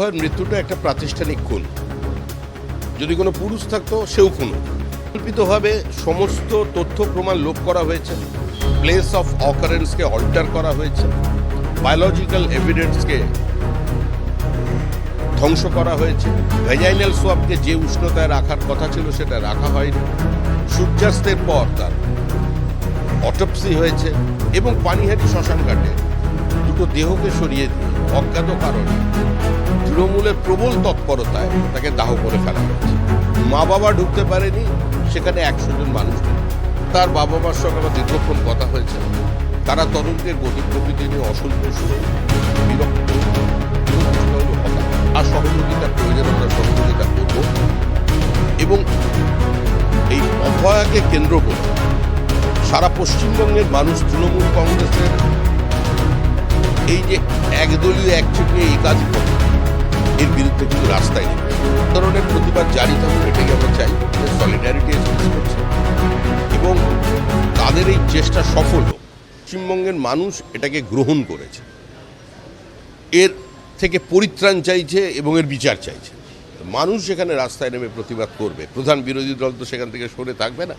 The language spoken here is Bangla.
মৃত্যুটা একটা প্রাতিষ্ঠানিক খুন। যদি কোনো পুরুষ থাকতো, সেও খুন। কল্পিতভাবে সমস্ত তথ্য প্রমাণ লোপ করা হয়েছে। প্লেস অফ অকারেন্সকে অল্টার করা হয়েছে। বায়োলজিক্যাল এভিডেন্সকে ধ্বংস করা হয়েছে। ভেজাইনাল সোয়াবকে যে উষ্ণতায় রাখার কথা ছিল, সেটা রাখা হয়নি। সূর্যাস্তের পর তার অটপসি হয়েছে এবং পানিহাটি শ্মশান ঘাটে দুটো দেহকে সরিয়ে দিয়ে অজ্ঞাত কারণে তৃণমূলের প্রবল তৎপরতায় তাকে দাহ করে ফেলা হয়েছে। মা বাবা ঢুকতে পারেনি, সেখানে একশো জন মানুষ তার বাবা মার সঙ্গে আমার দীর্ঘক্ষণ কথা হয়েছে। তারা তরুণদের গতি প্রকৃতি নিয়ে অসন্তুষ্ট বিরক্ত। আর সহযোগিতার প্রয়োজন, আমরা সহযোগিতা করব। এবং এই অভয়াকে কেন্দ্র করে সারা পশ্চিমবঙ্গের মানুষ তৃণমূল কংগ্রেসের এই যে একদলীয় একচেটিয়া এই কাজ করে এর বিরুদ্ধে কিন্তু রাস্তায় নেবে এই ধরনের প্রতিবাদ জারি থাকুক এটাই আমরা চাই যে সলিডারিটি এক্সপ্রেস করছে এবং তাদের এই চেষ্টা সফল হোক, পশ্চিমবঙ্গের মানুষ এটাকে গ্রহণ করেছে। এর থেকে পরিত্রাণ চাইছে এবং এর বিচার চাইছে। মানুষ সেখানে রাস্তায় নেমে প্রতিবাদ করবে। প্রধান বিরোধী দল তো সেখান থেকে সরে থাকবে না।